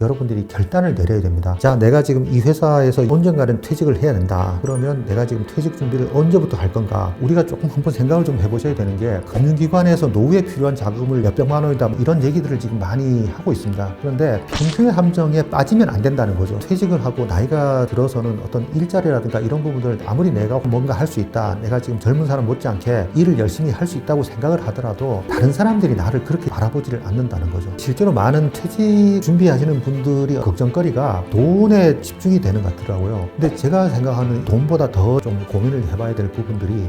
여러분들이 결단을 내려야 됩니다. 자, 내가 지금 이 회사에서 언젠가는 퇴직을 해야 된다. 그러면 내가 지금 퇴직 준비를 언제부터 할 건가? 우리가 조금 한번 생각을 좀 해보셔야 되는 게 금융기관에서 노후에 필요한 자금을 몇백만 원이다 뭐 이런 얘기들을 지금 많이 하고 있습니다. 그런데 평균 함정에 빠지면 안 된다는 거죠. 퇴직을 하고 나이가 들어서는 어떤 일자리라든가 이런 부분들 아무리 내가 뭔가 할 수 있다. 내가 지금 젊은 사람 못지않게 일을 열심히 할 수 있다고 생각을 하더라도 다른 사람들이 나를 그렇게 바라보지를 않는다는 거죠. 실제로 많은 퇴직 준비하시는 분 들이 걱정거리가 돈에 집중이 되는 것 같더라고요. 근데 제가 생각하는 돈보다 더 좀 고민을 해봐야 될 부분들이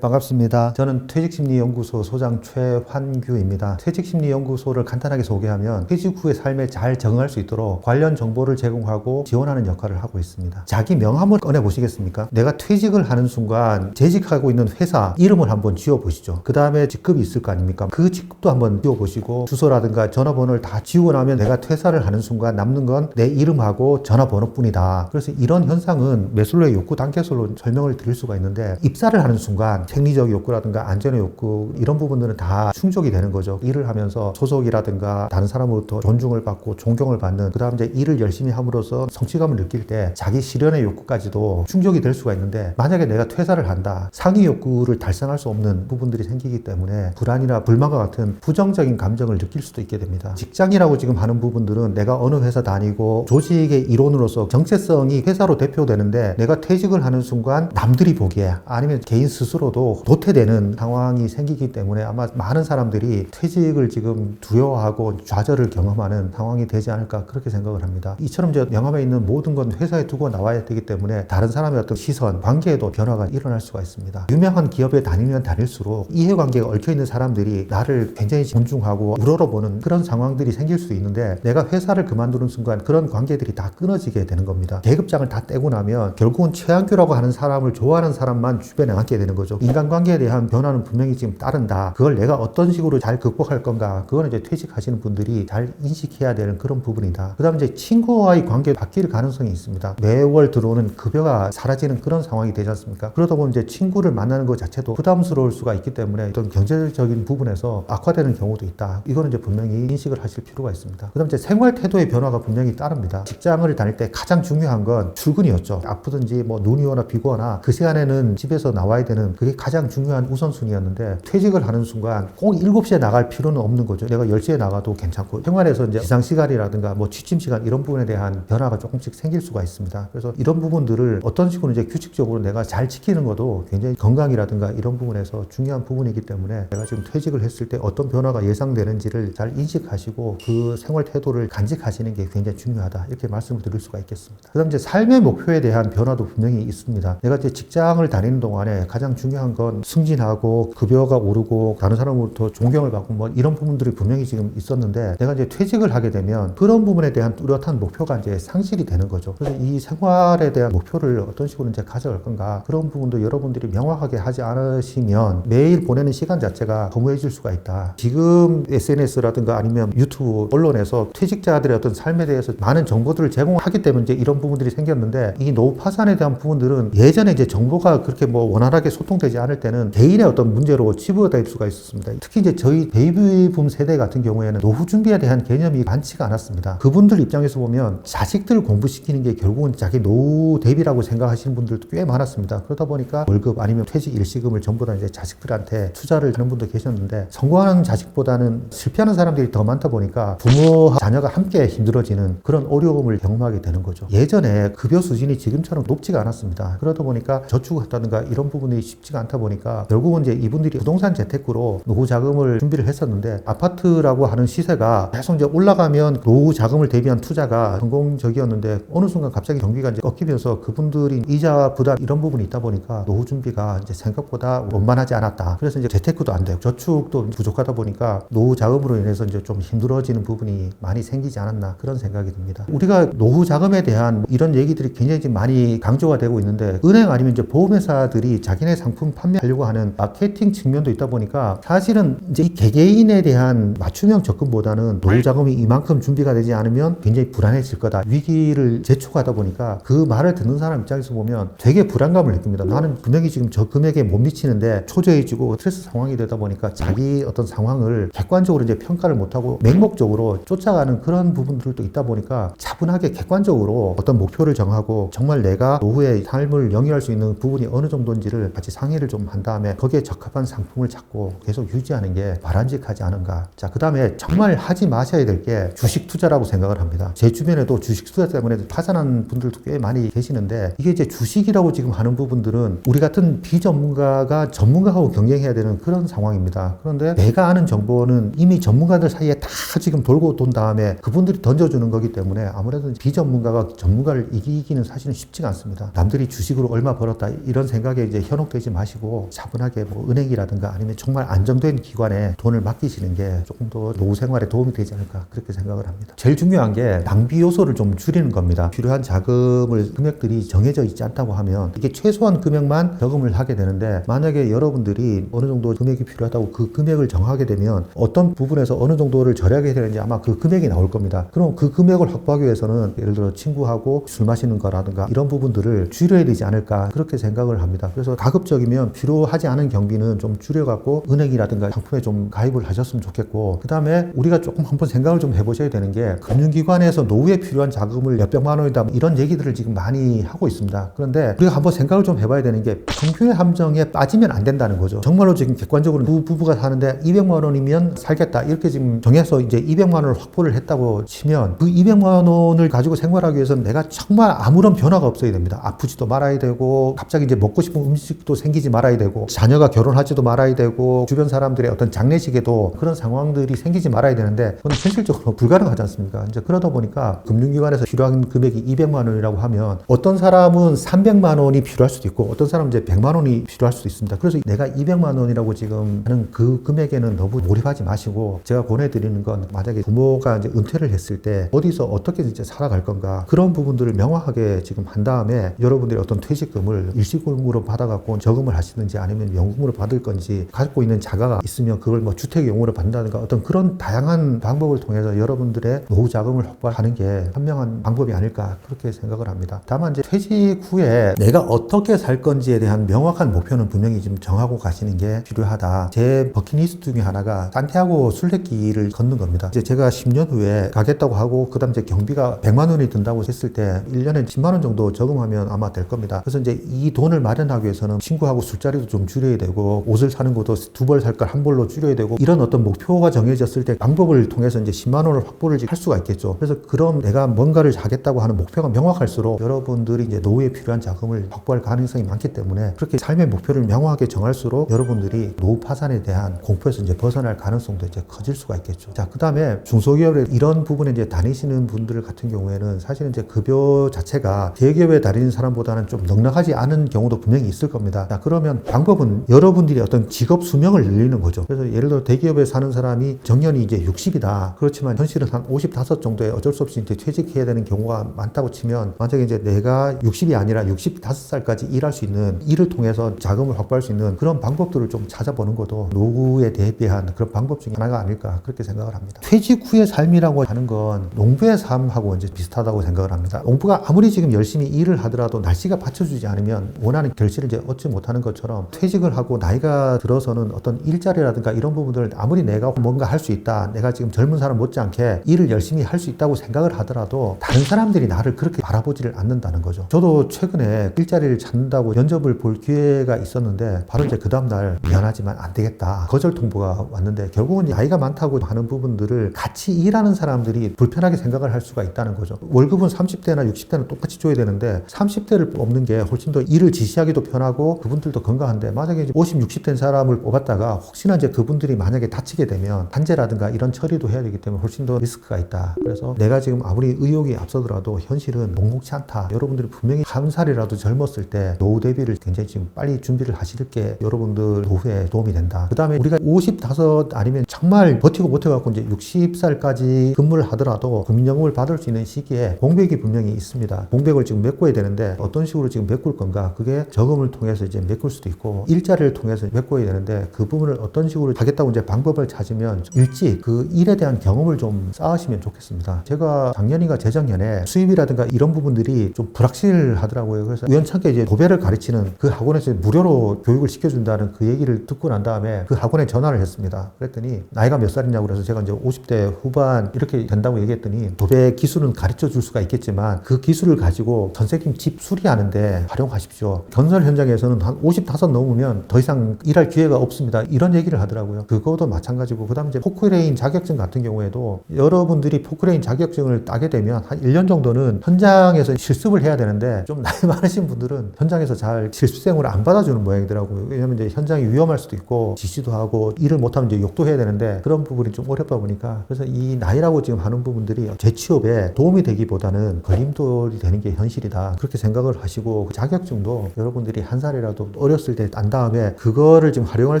반갑습니다. 저는 퇴직심리연구소 소장 최환규입니다. 퇴직심리연구소를 간단하게 소개하면 퇴직 후의 삶에 잘 적응할 수 있도록 관련 정보를 제공하고 지원하는 역할을 하고 있습니다. 자기 명함을 꺼내 보시겠습니까? 내가 퇴직을 하는 순간 재직하고 있는 회사 이름을 한번 지워 보시죠. 그 다음에 직급이 있을 거 아닙니까? 그 직급도 한번 지워 보시고 주소라든가 전화번호를 다 지우고 나면 내가 퇴사를 하는 순간 남는 건 내 이름하고 전화번호뿐이다. 그래서 이런 현상은 매술로의 욕구 단계설로 설명을 드릴 수가 있는데 입사를 하는 순간 생리적 욕구라든가 안전의 욕구 이런 부분들은 다 충족이 되는 거죠. 일을 하면서 소속이라든가 다른 사람으로부터 존중을 받고 존경을 받는 그다음 이제 일을 열심히 함으로써 성취감을 느낄 때 자기 실현의 욕구까지도 충족이 될 수가 있는데 만약에 내가 퇴사를 한다 상위 욕구를 달성할 수 없는 부분들이 생기기 때문에 불안이나 불만과 같은 부정적인 감정을 느낄 수도 있게 됩니다. 직장이라고 지금 하는 부분들은 내가 어느 회사 다니고 조직의 일원으로서 정체성이 회사로 대표되는데 내가 퇴직을 하는 순간 남들이 보기에 아니면 개인 스스로도 도태되는 상황이 생기기 때문에 아마 많은 사람들이 퇴직을 지금 두려워하고 좌절을 경험하는 상황이 되지 않을까 그렇게 생각을 합니다. 이처럼 이제 명함에 있는 모든 건 회사에 두고 나와야 되기 때문에 다른 사람의 어떤 시선, 관계에도 변화가 일어날 수가 있습니다. 유명한 기업에 다니면 다닐수록 이해관계가 얽혀 있는 사람들이 나를 굉장히 존중하고 우러러보는 그런 상황들이 생길 수 있는데 내가 회사를 그만두는 순간 그런 관계들이 다 끊어지게 되는 겁니다. 계급장을 다 떼고 나면 결국은 최한규라고 하는 사람을 좋아하는 사람만 주변에 앉게 되는 거죠. 인간관계에 대한 변화는 분명히 지금 따른다. 그걸 내가 어떤 식으로 잘 극복할 건가? 그거는 이제 퇴직하시는 분들이 잘 인식해야 되는 그런 부분이다. 그 다음에 이제 친구와의 관계 바뀔 가능성이 있습니다. 매월 들어오는 급여가 사라지는 그런 상황이 되지 않습니까? 그러다 보면 이제 친구를 만나는 것 자체도 부담스러울 수가 있기 때문에 어떤 경제적인 부분에서 악화되는 경우도 있다. 이거는 이제 분명히 인식을 하실 필요가 있습니다. 그 다음에 이제 생활 태도의 변화가 분명히 따릅니다. 직장을 다닐 때 가장 중요한 건 출근이었죠. 아프든지 뭐 눈이 오나 비가 오나 그 시간에는 집에서 나와야 되는 그게 가장 중요한 우선순위였는데 퇴직을 하는 순간 꼭 7시에 나갈 필요는 없는 거죠. 내가 10시에 나가도 괜찮고 생활에서 이제 기상 시간이라든가 뭐 취침 시간 이런 부분에 대한 변화가 조금씩 생길 수가 있습니다. 그래서 이런 부분들을 어떤 식으로 이제 규칙적으로 내가 잘 지키는 것도 굉장히 건강이라든가 이런 부분에서 중요한 부분이기 때문에 내가 지금 퇴직을 했을 때 어떤 변화가 예상되는지를 잘 인식하시고 그 생활 태도를 간직하시는 게 굉장히 중요하다. 이렇게 말씀을 드릴 수가 있겠습니다. 그 다음 이제 삶의 목표에 대한 변화도 분명히 있습니다. 내가 이제 직장을 다니는 동안에 가장 중요한 건 승진하고 급여가 오르고 다른 사람으로부터 존경을 받고 뭐 이런 부분들이 분명히 지금 있었는데 내가 이제 퇴직을 하게 되면 그런 부분에 대한 뚜렷한 목표가 이제 상실이 되는 거죠. 그래서 이 생활에 대한 목표를 어떤 식으로 이제 가져갈 건가 그런 부분도 여러분들이 명확하게 하지 않으시면 매일 보내는 시간 자체가 허무해질 수가 있다. 지금 SNS라든가 아니면 유튜브 언론에서 퇴직자들의 어떤 삶에 대해서 많은 정보들을 제공하기 때문에 이제 이런 부분들이 생겼는데 이 노후 파산에 대한 부분들은 예전에 이제 정보가 그렇게 뭐 원활하게 소통되지 않을 때는 개인의 어떤 문제로 될 수가 있었습니다. 특히 이제 저희 베이비붐 세대 같은 경우에는 노후 준비에 대한 개념이 많지가 않았습니다. 그분들 입장에서 보면 자식들 공부시키는 게 결국은 자기 노후 대비라고 생각하시는 분들도 꽤 많았습니다. 그러다 보니까 월급 아니면 퇴직 일시금을 전부 다 이제 자식들한테 투자를 하는 분도 계셨는데 성공하는 자식보다는 실패하는 사람들이 더 많다 보니까 부모와 자녀가 함께 힘들어지는 그런 어려움을 경험하게 되는 거죠. 예전에 급여 수준이 지금처럼 높지가 않았습니다. 그러다 보니까 저축한다든가 이런 부분이 쉽지가 않다 보니까 결국은 이제 이분들이 부동산 재테크로 노후 자금을 준비를 했었는데 아파트라고 하는 시세가 계속 이제 올라가면 노후 자금을 대비한 투자가 성공적이었는데 어느 순간 갑자기 경기가 이제 꺾이면서 그분들이 이자 부담 이런 부분이 있다 보니까 노후 준비가 이제 생각보다 원만하지 않았다. 그래서 이제 재테크도 안 되고 저축도 부족하다 보니까 노후 자금으로 인해서 이제 좀 힘들어지는 부분이 많이 생기지 않았나 그런 생각이 듭니다. 우리가 노후 자금에 대한 이런 얘기들이 굉장히 많이 강조가 되고 있는데 은행 아니면 이제 보험회사들이 자기네 상품 상품 판매하려고 하는 마케팅 측면도 있다 보니까 사실은 이제 이 개개인에 대한 맞춤형 접근보다는 노후 자금이 이만큼 준비가 되지 않으면 굉장히 불안해질 거다. 위기를 재촉하다 보니까 그 말을 듣는 사람 입장에서 보면 되게 불안감을 느낍니다. 나는 분명히 지금 저 금액에 못 미치는데 초조해지고 스트레스 상황이 되다 보니까 자기 어떤 상황을 객관적으로 이제 평가를 못하고 맹목적으로 쫓아가는 그런 부분들도 있다 보니까 차분하게 객관적으로 어떤 목표를 정하고 정말 내가 노후의 삶을 영위할 수 있는 부분이 어느 정도인지를 같이 상의를 좀 한 다음에 거기에 적합한 상품을 찾고 계속 유지하는 게 바람직하지 않은가. 자, 그 다음에 정말 하지 마셔야 될 게 주식 투자라고 생각을 합니다. 제 주변에도 주식 투자 때문에 파산한 분들도 꽤 많이 계시는데 이게 이제 주식이라고 지금 하는 부분들은 우리 같은 비전문가가 전문가하고 경쟁해야 되는 그런 상황입니다. 그런데 내가 아는 정보는 이미 전문가들 사이에 다 지금 돌고 돈 다음에 그분들이 던져주는 거기 때문에 아무래도 비전문가가 전문가를 이기기는 사실은 쉽지가 않습니다. 남들이 주식으로 얼마 벌었다 이런 생각에 이제 현혹되지 마시고 차분하게 뭐 은행이라든가 아니면 정말 안정된 기관에 돈을 맡기시는 게 조금 더 노후 생활에 도움이 되지 않을까 그렇게 생각을 합니다. 제일 중요한 게 낭비 요소를 좀 줄이는 겁니다. 필요한 자금을 금액들이 정해져 있지 않다고 하면 이게 최소한 금액만 저금을 하게 되는데 만약에 여러분들이 어느 정도 금액이 필요하다고 그 금액을 정하게 되면 어떤 부분에서 어느 정도를 절약해야 되는지 아마 그 금액이 나올 겁니다. 그럼 그 금액을 확보하기 위해서는 예를 들어 친구하고 술 마시는 거라든가 이런 부분들을 줄여야 되지 않을까 그렇게 생각을 합니다. 그래서 가급적이면 필요하지 않은 경비는 좀 줄여갖고 은행이라든가 상품에 좀 가입을 하셨으면 좋겠고 그 다음에 우리가 조금 한번 생각을 좀 해보셔야 되는 게 금융기관에서 노후에 필요한 자금을 몇 백만 원이다 뭐 이런 얘기들을 지금 많이 하고 있습니다. 그런데 우리가 한번 생각을 좀 해봐야 되는 게 평균의 함정에 빠지면 안 된다는 거죠. 정말로 지금 객관적으로 두 부부가 사는데 200만 원이면 살겠다 이렇게 지금 정해서 이제 200만 원을 확보를 했다고 치면 그 200만 원을 가지고 생활하기 위해서는 내가 정말 아무런 변화가 없어야 됩니다. 아프지도 말아야 되고 갑자기 이제 먹고 싶은 음식도 생기지 말아야 되고 자녀가 결혼하지도 말아야 되고 주변 사람들의 어떤 장례식에도 그런 상황들이 생기지 말아야 되는데 그건 현실적으로 불가능하지 않습니까? 이제 그러다 보니까 금융기관에서 필요한 금액이 200만 원이라고 하면 어떤 사람은 300만 원이 필요할 수도 있고 어떤 사람은 이제 100만 원이 필요할 수도 있습니다. 그래서 내가 200만 원이라고 지금 하는 그 금액에는 너무 몰입하지 마시고 제가 권해드리는 건 만약에 부모가 이제 은퇴를 했을 때 어디서 어떻게 이제 살아갈 건가 그런 부분들을 명확하게 지금 한 다음에 여러분들이 어떤 퇴직금을 일시금으로 받아갖고 저금을 하시는지 아니면 연금으로 받을 건지 갖고 있는 자가가 있으면 그걸 뭐 주택용으로 받는다든가 어떤 그런 다양한 방법을 통해서 여러분들의 노후 자금을 확보하는 게 현명한 방법이 아닐까 그렇게 생각을 합니다. 다만 이제 퇴직 후에 내가 어떻게 살 건지에 대한 명확한 목표는 분명히 좀 정하고 가시는 게 필요하다. 제 버킷리스트 중에 하나가 산티아고 순례길을 걷는 겁니다. 이제 제가 10년 후에 가겠다고 하고 그다음 이제 경비가 100만 원이 든다고 했을 때 1년에 10만 원 정도 저금하면 아마 될 겁니다. 그래서 이제 이 돈을 마련하기 위해서는 친구하고 술자리도 좀 줄여야 되고 옷을 사는 것도 두 벌 살 걸 한 벌로 줄여야 되고 이런 어떤 목표가 정해졌을 때 방법을 통해서 이제 10만 원을 확보를 할 수가 있겠죠. 그래서 그럼 내가 뭔가를 하겠다고 하는 목표가 명확할수록 여러분들이 이제 노후에 필요한 자금을 확보할 가능성이 많기 때문에 그렇게 삶의 목표를 명확하게 정할수록 여러분들이 노후 파산에 대한 공포에서 이제 벗어날 가능성도 이제 커질 수가 있겠죠. 자, 그 다음에 중소기업에 이런 부분에 이제 다니시는 분들 같은 경우에는 사실은 이제 급여 자체가 대기업에 다니는 사람보다는 좀 넉넉하지 않은 경우도 분명히 있을 겁니다. 자, 그러면 방법은 여러분들이 어떤 직업 수명을 늘리는 거죠. 그래서 예를 들어 대기업에 사는 사람이 정년이 이제 60이다. 그렇지만 현실은 한 55 정도에 어쩔 수 없이 이제 퇴직해야 되는 경우가 많다고 치면 만약에 이제 내가 60이 아니라 65살까지 일할 수 있는 일을 통해서 자금을 확보할 수 있는 그런 방법들을 좀 찾아보는 것도 노후에 대비한 그런 방법 중에 하나가 아닐까 그렇게 생각을 합니다. 퇴직 후의 삶이라고 하는 건 농부의 삶하고 이제 비슷하다고 생각을 합니다. 농부가 아무리 지금 열심히 일을 하더라도 날씨가 받쳐주지 않으면 원하는 결실을 이제 얻지 못하는 것처럼 퇴직을 하고 나이가 들어서는 어떤 일자리라든가 이런 부분들을 아무리 내가 뭔가 할 수 있다. 내가 지금 젊은 사람 못지않게 일을 열심히 할 수 있다고 생각을 하더라도 다른 사람들이 나를 그렇게 바라보지를 않는다는 거죠. 저도 최근에 일자리를 찾는다고 면접을 볼 기회가 있었는데 바로 이제 그 다음날 미안하지만 안 되겠다. 거절 통보가 왔는데 결국은 나이가 많다고 하는 부분들을 같이 일하는 사람들이 불편하게 생각을 할 수가 있다는 거죠. 월급은 30대나 60대는 똑같이 줘야 되는데 30대를 뽑는 게 훨씬 더 일을 지시하기도 편하고 그분들 도 건강한데 만약에 이제 50, 60대 사람을 뽑았다가 혹시나 이제 그분들이 만약에 다치게 되면 단제라든가 이런 처리도 해야 되기 때문에 훨씬 더 리스크가 있다. 그래서 내가 지금 아무리 의욕이 앞서더라도 현실은 녹록치 않다. 여러분들이 분명히 한 살이라도 젊었을 때 노후 대비를 굉장히 지금 빨리 준비를 하실 게 여러분들 노후에 도움이 된다. 그 다음에 우리가 55 아니면 정말 버티고 버텨갖고 이제 60살까지 근무를 하더라도 금융을 받을 수 있는 시기에 공백이 분명히 있습니다. 공백을 지금 메꿔야 되는데 어떤 식으로 지금 메꿀 건가? 그게 저금을 통해서 이제 메꿀 수도 있고 일자리를 통해서 메꿔야 되는데 그 부분을 어떤 식으로 하겠다고 이제 방법을 찾으면 일찍 그 일에 대한 경험을 좀 쌓으시면 좋겠습니다. 제가 작년인가 재작년에 수입이라든가 이런 부분들이 좀 불확실하더라고요. 그래서 우연찮게 이제 도배를 가르치는 그 학원에서 무료로 교육을 시켜준다는 그 얘기를 듣고 난 다음에 그 학원에 전화를 했습니다. 그랬더니 나이가 몇 살이냐고 그래서 제가 이제 50대 후반 이렇게 된다고 얘기했더니 도배 기술은 가르쳐 줄 수가 있겠지만 그 기술을 가지고 선생님 집 수리하는데 활용하십시오. 건설 현장에서는 한55 넘으면 더 이상 일할 기회가 없습니다. 이런 얘기를 하더라고요. 그거도 마찬가지고 그다음 이제 포크레인 자격증 같은 경우에도 여러분들이 포크레인 자격증을 따게 되면 한 1년 정도는 현장에서 실습을 해야 되는데 좀 나이 많으신 분들은 현장에서 잘 실습생을 안 받아주는 모양이더라고요. 왜냐면 이제 현장이 위험할 수도 있고 지시도 하고 일을 못하면 이제 욕도 해야 되는데 그런 부분이 좀 어렵다 보니까 그래서 이 나이라고 지금 하는 부분들이 재취업에 도움이 되기보다는 걸림돌이 되는 게 현실이다. 그렇게 생각을 하시고 그 자격증도 여러분들이 한 살이라도 어렸을 때딴 다음에 그거를 지금 활용할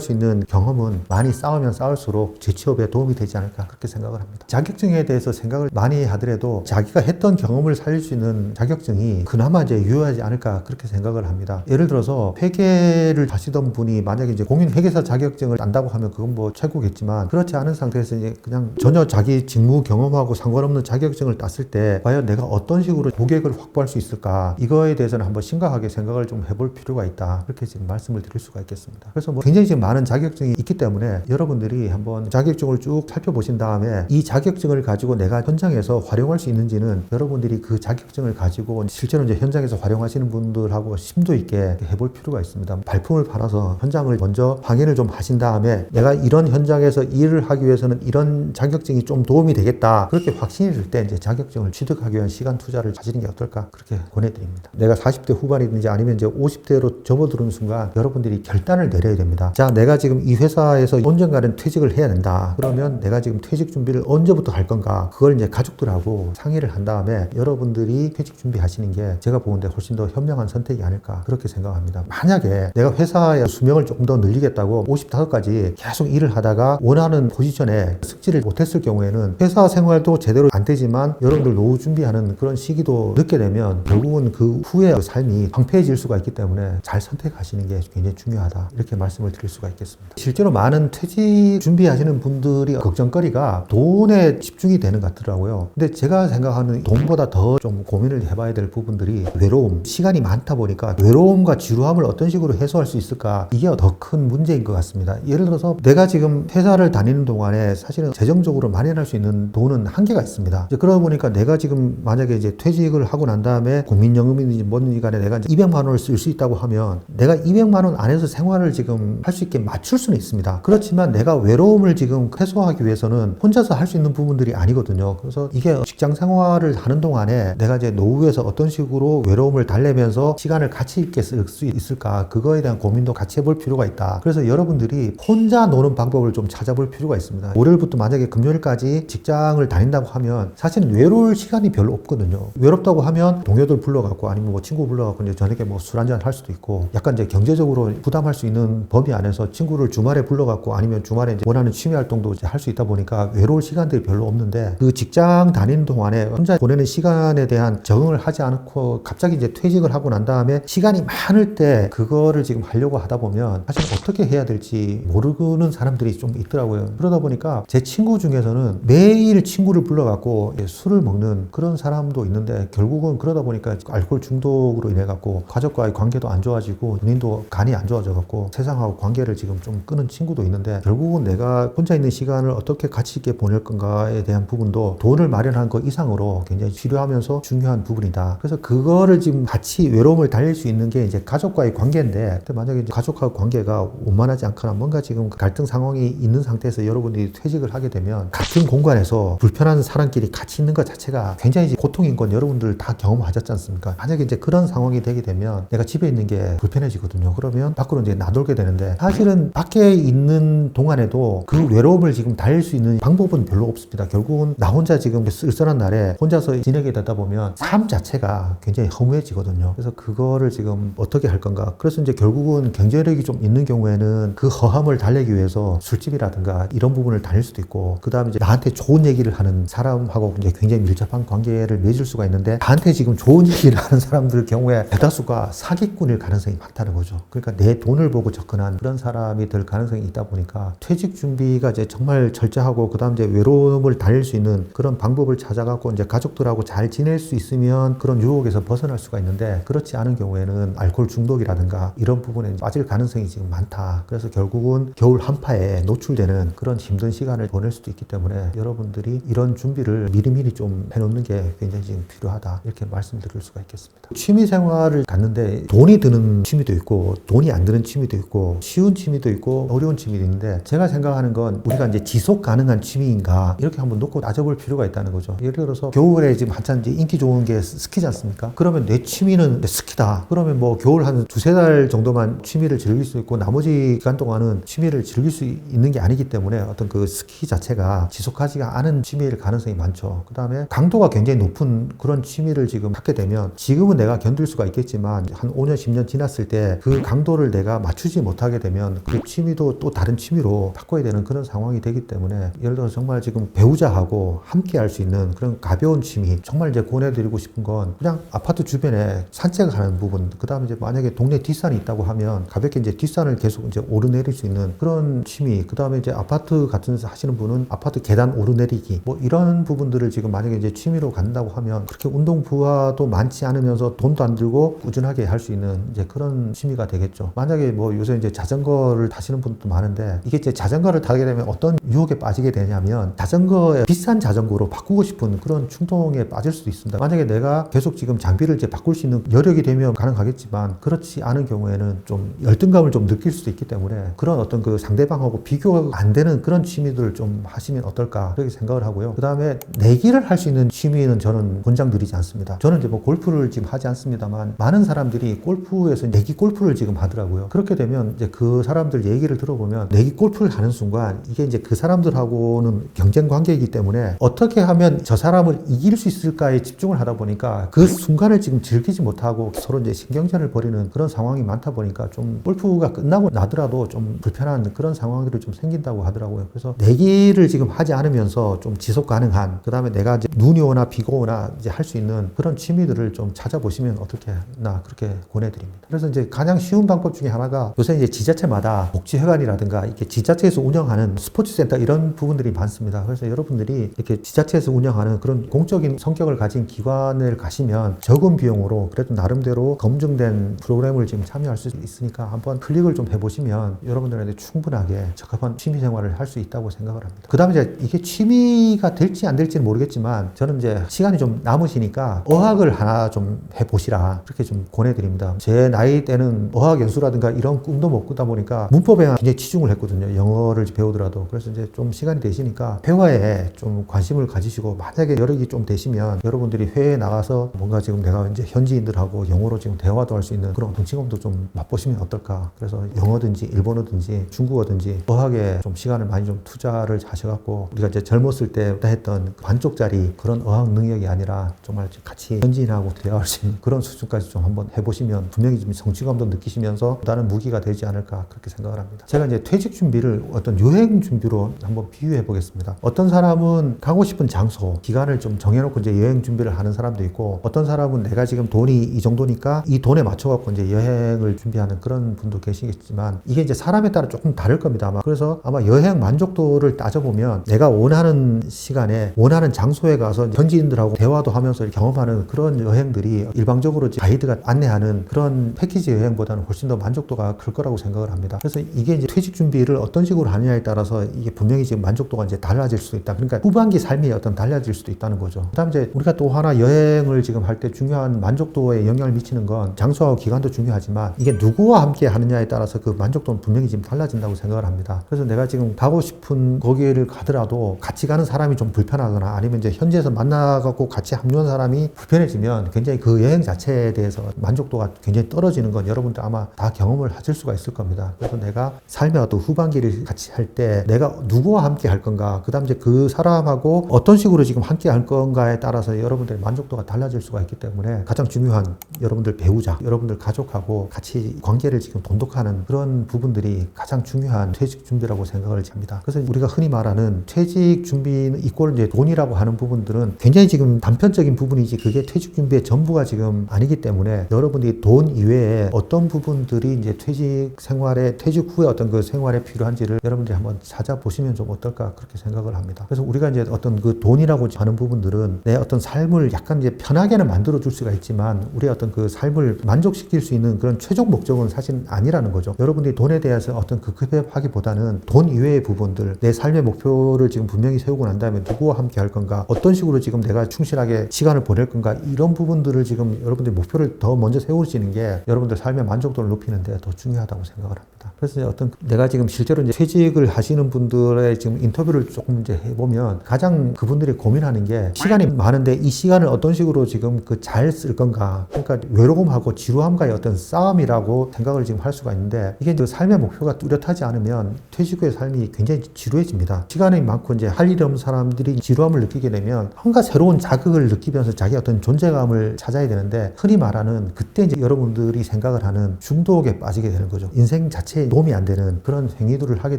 수 있는 경험은 많이 쌓으면 쌓을수록 재취업에 도움이 되지 않을까 그렇게 생각을 합니다. 자격증에 대해서 생각을 많이 하더라도 자기가 했던 경험을 살릴 수 있는 자격증이 그나마 이제 유효하지 않을까 그렇게 생각을 합니다. 예를 들어서 회계를 하시던 분이 만약에 이제 공인 회계사 자격증을 딴다고 하면 그건 뭐 최고겠지만 그렇지 않은 상태에서 이제 그냥 전혀 자기 직무 경험하고 상관없는 자격증을 땄을 때 과연 내가 어떤 식으로 고객을 확보할 수 있을까 이거에 대해서는 한번 심각하게 생각을 좀 해볼 필요가 있다 그렇게 지금 말씀을 드릴 수가 있겠습니다. 그래서 뭐 굉장히 지금 많은 자격증이 있기 때문에 여러분들이 한번 자격증을 쭉 살펴보신 다음에 이 자격증을 가지고 내가 현장에서 활용할 수 있는지는 여러분들이 그 자격증을 가지고 실제로 이제 현장에서 활용하시는 분들하고 심도 있게 해볼 필요가 있습니다. 발품을 팔아서 현장을 먼저 확인을 좀 하신 다음에 내가 이런 현장에서 일을 하기 위해서는 이런 자격증이 좀 도움이 되겠다. 그렇게 확신이 들 때 이제 자격증을 취득하기 위한 시간 투자를 가지는 게 어떨까 그렇게 권해드립니다. 내가 40대 후반이든지 아니면 이제 50대로 접어드는 순간 여러분들이 결단을 내려야 됩니다. 자, 내가 지금 이 회사에서 언젠가는 퇴직을 해야 된다. 그러면 내가 지금 퇴직 준비를 언제부터 할 건가? 그걸 이제 가족들하고 상의를 한 다음에 여러분들이 퇴직 준비하시는 게 제가 보는데 훨씬 더 현명한 선택이 아닐까 그렇게 생각합니다. 만약에 내가 회사의 수명을 조금 더 늘리겠다고 55까지 계속 일을 하다가 원하는 포지션에 승진을 못했을 경우에는 회사 생활도 제대로 안 되지만 여러분들 노후 준비하는 그런 시기도 늦게 되면 결국은 그 후에 그 삶이 황폐해질 수가 있기 때문에 잘 선택하 시는 게 굉장히 중요하다 이렇게 말씀을 드릴 수가 있겠습니다. 실제로 많은 퇴직 준비하시는 분들이 걱정거리가 돈에 집중이 되는 것 같더라고요. 근데 제가 생각하는 돈보다 더 좀 고민을 해봐야 될 부분들이 외로움, 시간이 많다 보니까 외로움과 지루함을 어떤 식으로 해소할 수 있을까 이게 더 큰 문제인 것 같습니다. 예를 들어서 내가 지금 회사를 다니는 동안에 사실은 재정적으로 마련할 수 있는 돈은 한계가 있습니다. 그러다 보니까 내가 지금 만약에 이제 퇴직을 하고 난 다음에 국민연금이든지 뭐든지 간에 내가 이제 200만 원을 쓸 수 있다고 하면 내가 200만 원 안에서 생활을 지금 할 수 있게 맞출 수는 있습니다. 그렇지만 내가 외로움을 지금 해소하기 위해서는 혼자서 할 수 있는 부분들이 아니거든요. 그래서 이게 직장 생활을 하는 동안에 내가 이제 노후에서 어떤 식으로 외로움을 달래면서 시간을 가치 있게 쓸 수 있을까 그거에 대한 고민도 같이 해볼 필요가 있다. 그래서 여러분들이 혼자 노는 방법을 좀 찾아볼 필요가 있습니다. 월요일부터 만약에 금요일까지 직장을 다닌다고 하면 사실은 외로울 시간이 별로 없거든요. 외롭다고 하면 동료들 불러갖고 아니면 뭐 친구 불러갖고 이제 저녁에 뭐 술 한잔 할 수도 있고 약간 이제 경제적으로 부담할 수 있는 범위 안에서 친구를 주말에 불러갖고 아니면 주말에 이제 원하는 취미 활동도 할 수 있다 보니까 외로울 시간들이 별로 없는데 그 직장 다니는 동안에 혼자 보내는 시간에 대한 적응을 하지 않고 갑자기 이제 퇴직을 하고 난 다음에 시간이 많을 때 그거를 지금 하려고 하다 보면 사실 어떻게 해야 될지 모르는 사람들이 좀 있더라고요. 그러다 보니까 제 친구 중에서는 매일 친구를 불러갖고 예, 술을 먹는 그런 사람도 있는데 결국은 그러다 보니까 알코올 중독으로 인해 갖고 가족과의 관계도 안 좋아지고 본인도 간이 안 좋아져 갖고 세상하고 관계를 지금 좀 끊은 친구도 있는데 결국은 내가 혼자 있는 시간을 어떻게 가치 있게 보낼 건가에 대한 부분도 돈을 마련한 것 이상으로 굉장히 필요하면서 중요한 부분이다. 그래서 그거를 지금 같이 외로움을 달릴 수 있는 게 이제 가족과의 관계인데 만약에 가족하고 관계가 원만하지 않거나 뭔가 지금 갈등 상황이 있는 상태에서 여러분들이 퇴직을 하게 되면 같은 공간에서 불편한 사람끼리 같이 있는 것 자체가 굉장히 이제 고통인 건 여러분들 다 경험하셨지 않습니까? 만약에 이제 그런 상황이 되게 되면 내가 집에 있는 게 불편해지 거든요. 그러면 밖으로 이제 나돌게 되는데 사실은 밖에 있는 동안에도 그 외로움을 지금 달릴 수 있는 방법은 별로 없습니다. 결국은 나 혼자 지금 쓸쓸한 날에 혼자서 지내게 되다 보면 삶 자체가 굉장히 허무해지거든요. 그래서 그거를 지금 어떻게 할 건가? 그래서 이제 결국은 경제력이 좀 있는 경우에는 그 허함을 달래기 위해서 술집이라든가 이런 부분을 다닐 수도 있고 그 다음에 이제 나한테 좋은 얘기를 하는 사람하고 이제 굉장히 밀접한 관계를 맺을 수가 있는데 나한테 지금 좋은 얘기를 하는 사람들 경우에 대다수가 사기꾼일 가능성이 많다는 있다는 거죠. 그러니까 내 돈을 보고 접근한 그런 사람이 될 가능성이 있다 보니까 퇴직 준비가 이제 정말 철저하고 그다음 이제 외로움을 달릴 수 있는 그런 방법을 찾아갖고 이제 가족들하고 잘 지낼 수 있으면 그런 유혹에서 벗어날 수가 있는데 그렇지 않은 경우에는 알코올 중독이라든가 이런 부분에 빠질 가능성이 지금 많다. 그래서 결국은 겨울 한파에 노출되는 그런 힘든 시간을 보낼 수도 있기 때문에 여러분들이 이런 준비를 미리미리 좀 해놓는 게 굉장히 지금 필요하다. 이렇게 말씀드릴 수가 있겠습니다. 취미 생활을 갖는데 돈이 드는 취미도 있고 돈이 안 드는 취미도 있고 쉬운 취미도 있고 어려운 취미도 있는데 제가 생각하는 건 우리가 이제 지속 가능한 취미인가 이렇게 한번 놓고 따져볼 필요가 있다는 거죠. 예를 들어서 겨울에 지금 한참 이제 인기 좋은 게 스- 스키지 않습니까? 그러면 내 취미는 스키다. 그러면 뭐 겨울 한 두세 달 정도만 취미를 즐길 수 있고 나머지 기간 동안은 취미를 즐길 수 있는 게 아니기 때문에 어떤 그 스키 자체가 지속하지가 않은 취미일 가능성이 많죠. 그 다음에 강도가 굉장히 높은 그런 취미를 지금 갖게 되면 지금은 내가 견딜 수가 있겠지만 한 5년, 10년 지났을 때그 강도를 내가 맞추지 못하게 되면 그 취미도 또 다른 취미로 바꿔야 되는 그런 상황이 되기 때문에 예를 들어서 정말 지금 배우자하고 함께 할 수 있는 그런 가벼운 취미 정말 이제 권해드리고 싶은 건 그냥 아파트 주변에 산책하는 부분 그 다음에 이제 만약에 동네 뒷산이 있다고 하면 가볍게 이제 뒷산을 계속 이제 오르내릴 수 있는 그런 취미 그 다음에 이제 아파트 같은 데 하시는 분은 아파트 계단 오르내리기 뭐 이런 부분들을 지금 만약에 이제 취미로 갖는다고 하면 그렇게 운동 부하도 많지 않으면서 돈도 안 들고 꾸준하게 할 수 있는 이제 그런 취미가 되겠죠. 만약에 뭐 요새 이제 자전거를 타시는 분도 많은데 이게 이제 자전거를 타게 되면 어떤 유혹에 빠지게 되냐면 자전거에 비싼 자전거로 바꾸고 싶은 그런 충동에 빠질 수도 있습니다. 만약에 내가 계속 지금 장비를 이제 바꿀 수 있는 여력이 되면 가능하겠지만 그렇지 않은 경우에는 좀 열등감을 좀 느낄 수도 있기 때문에 그런 어떤 그 상대방하고 비교가 안 되는 그런 취미들을 좀 하시면 어떨까 그렇게 생각을 하고요. 그 다음에 내기를 할 수 있는 취미는 저는 권장 드리지 않습니다. 저는 이제 뭐 골프를 지금 하지 않습니다만 많은 사람들이 골프에서 내기 골프를 지금 하더라고요. 그렇게 되면 이제 그 사람들 얘기를 들어보면 내기 골프를 하는 순간 이게 이제 그 사람들하고는 경쟁 관계이기 때문에 어떻게 하면 저 사람을 이길 수 있을까에 집중을 하다 보니까 그 순간을 지금 즐기지 못하고 서로 이제 신경전을 벌이는 그런 상황이 많다 보니까 좀 골프가 끝나고 나더라도 좀 불편한 그런 상황들이 좀 생긴다고 하더라고요. 그래서 내기를 지금 하지 않으면서 좀 지속 가능한 그 다음에 내가 이제 눈이 오나 비가 오나 이제 할 수 있는 그런 취미들을 좀 찾아보시면 어떻게 나 그렇게 권해드립니다. 그래서 이제 가장 쉬운 방법 중에 하나가 요새 이제 지자체마다 복지회관이라든가 이렇게 지자체에서 운영하는 스포츠센터 이런 부분들이 많습니다. 그래서 여러분들이 이렇게 지자체에서 운영하는 그런 공적인 성격을 가진 기관을 가시면 적은 비용으로 그래도 나름대로 검증된 프로그램을 지금 참여할 수 있으니까 한번 클릭을 좀 해보시면 여러분들한테 충분하게 적합한 취미 생활을 할 수 있다고 생각을 합니다. 그 다음에 이제 이게 취미가 될지 안 될지는 모르겠지만 저는 이제 시간이 좀 남으시니까 어학을 하나 좀 해보시라 그렇게 좀 권해드립니다. 제 나이 때는 어학 연수라든가 이런 꿈도 못 꾸다 보니까 문법에 굉장히 치중을 했거든요. 영어를 배우더라도. 그래서 이제 좀 시간이 되시니까 회화에 좀 관심을 가지시고 만약에 여력이 좀 되시면 여러분들이 회에 나가서 뭔가 지금 내가 이제 현지인들하고 영어로 지금 대화도 할 수 있는 그런 동치감도 좀 맛보시면 어떨까. 그래서 영어든지 일본어든지 중국어든지 어학에 좀 시간을 많이 좀 투자를 하셔갖고 우리가 이제 젊었을 때 했던 반쪽짜리 그런 어학 능력이 아니라 정말 같이 현지인하고 대화할 수 있는 그런 수준까지 좀 한번 해보시면 분명히 좀 성취감 도 느끼시면서 다른 무기가 되지 않을까 그렇게 생각을 합니다. 제가 이제 퇴직 준비를 어떤 여행 준비로 한번 비유해 보겠습니다. 어떤 사람은 가고 싶은 장소, 기간을 좀 정해놓고 이제 여행 준비를 하는 사람도 있고 어떤 사람은 내가 지금 돈이 이 정도니까 이 돈에 맞춰갖고 이제 여행을 준비하는 그런 분도 계시겠지만 이게 이제 사람에 따라 조금 다를 겁니다. 아마 그래서 아마 여행 만족도를 따져보면 내가 원하는 시간에 원하는 장소에 가서 현지인들하고 대화도 하면서 경험하는 그런 여행들이 일방적으로 가이드가 안내하는 그런 패키지 여행보다는 훨씬 더 만족도가 클 거라고 생각을 합니다. 그래서 이게 이제 퇴직 준비를 어떤 식으로 하느냐에 따라서 이게 분명히 지금 만족도가 이제 달라질 수도 있다. 그러니까 후반기 삶이 어떤 달라질 수도 있다는 거죠. 그다음 이제 우리가 또 하나 여행을 지금 할 때 중요한 만족도에 영향을 미치는 건 장소하고 기간도 중요하지만 이게 누구와 함께 하느냐에 따라서 그 만족도는 분명히 지금 달라진다고 생각을 합니다. 그래서 내가 지금 가고 싶은 거기를 가더라도 같이 가는 사람이 좀 불편하거나 아니면 이제 현지에서 만나갖고 같이 합류한 사람이 불편해지면 굉장히 그 여행 자체에 대해서 만족도가 굉장히 떨어지는 건 여러분들 아마 다 경험을 하실 수가 있을 겁니다. 그래서 내가 삶의 어떤 후반기를 같이 할 때 내가 누구와 함께 할 건가, 그 다음 이제 그 사람하고 어떤 식으로 지금 함께 할 건가에 따라서 여러분들의 만족도가 달라질 수가 있기 때문에 가장 중요한 여러분들 배우자, 여러분들 가족하고 같이 관계를 지금 돈독하는 그런 부분들이 가장 중요한 퇴직 준비라고 생각을 합니다. 그래서 우리가 흔히 말하는 퇴직 준비는 이꼴 이제 돈이라고 하는 부분들은 굉장히 지금 단편적인 부분이지 그게 퇴직 준비의 전부가 지금 아니기 때문에 여러분들이 돈 이외에 어떤 부분들이 이제 퇴직 생활에 퇴직 후에 어떤 그 생활에 필요한지를 여러분들이 한번 찾아보시면 좀 어떨까 그렇게 생각을 합니다. 그래서 우리가 이제 어떤 그 돈이라고 하는 부분들은 내 어떤 삶을 약간 이제 편하게는 만들어 줄 수가 있지만 우리의 어떤 그 삶을 만족시킬 수 있는 그런 최종 목적은 사실 아니라는 거죠. 여러분들이 돈에 대해서 어떤 그 급급하기보다는 돈 이외의 부분들 내 삶의 목표를 지금 분명히 세우고 난 다음에 누구와 함께 할 건가 어떤 식으로 지금 내가 충실하게 시간을 보낼 건가 이런 부분들을 지금 여러분들이 목표를 더 먼저 세우시는 게 여러분들 삶의 만족도를 높이는 데 더 중요하다고 생각을 합니다. 그래서 이제 어떤 내가 지금 실제로 이제 퇴직을 하시는 분들의 지금 인터뷰를 조금 이제 해보면 가장 그분들이 고민하는 게 시간이 많은데 이 시간을 어떤 식으로 지금 그 잘 쓸 건가 그러니까 외로움하고 지루함과의 어떤 싸움이라고 생각을 지금 할 수가 있는데 이게 이제 삶의 목표가 뚜렷하지 않으면 퇴직 후의 삶이 굉장히 지루해집니다. 시간이 많고 이제 할 일이 없는 사람들이 지루함을 느끼게 되면 뭔가 새로운 자극을 느끼면서 자기 어떤 존재감을 찾아야 되는데 흔히 말하는 그때 이제 여러분들이 생각을 하는 중독에 빠지게 되는 거죠. 인생 자체 에 도움이 안 되는 그런 행위들을 하게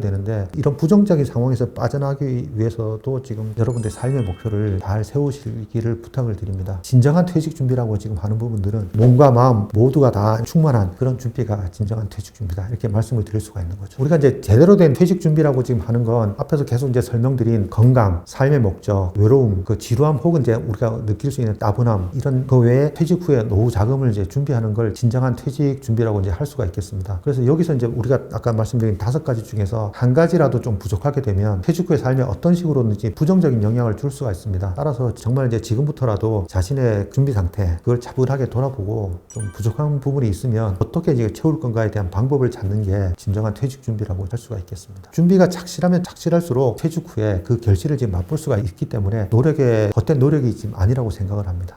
되는데 이런 부정적인 상황에서 빠져나가기 위해서도 지금 여러분들 삶의 목표를 잘 세우시기를 부탁을 드립니다. 진정한 퇴직 준비라고 지금 하는 부분들은 몸과 마음 모두가 다 충만한 그런 준비가 진정한 퇴직 준비다. 이렇게 말씀을 드릴 수가 있는 거죠. 우리가 이제 제대로 된 퇴직 준비라고 지금 하는 건 앞에서 계속 이제 설명드린 건강, 삶의 목적, 외로움, 그 지루함 혹은 이제 우리가 느낄 수 있는 따분함 이런 그 외에 퇴직 후에 노후 자금을 이제 준비하는 걸 진정한 퇴직 준비라고 이제 할 수가 있겠습니다. 그래서 여기서 이제 우리가 아까 말씀드린 다섯 가지 중에서 한 가지라도 좀 부족하게 되면 퇴직 후의 삶에 어떤 식으로든지 부정적인 영향을 줄 수가 있습니다. 따라서 정말 이제 지금부터라도 자신의 준비 상태 그걸 차분하게 돌아보고 좀 부족한 부분이 있으면 어떻게 이제 채울 건가에 대한 방법을 찾는 게 진정한 퇴직 준비라고 할 수가 있겠습니다. 준비가 착실하면 착실할수록 퇴직 후에 그 결실을 지금 맛볼 수가 있기 때문에 노력에 헛된 노력이 지금 아니라고 생각을 합니다.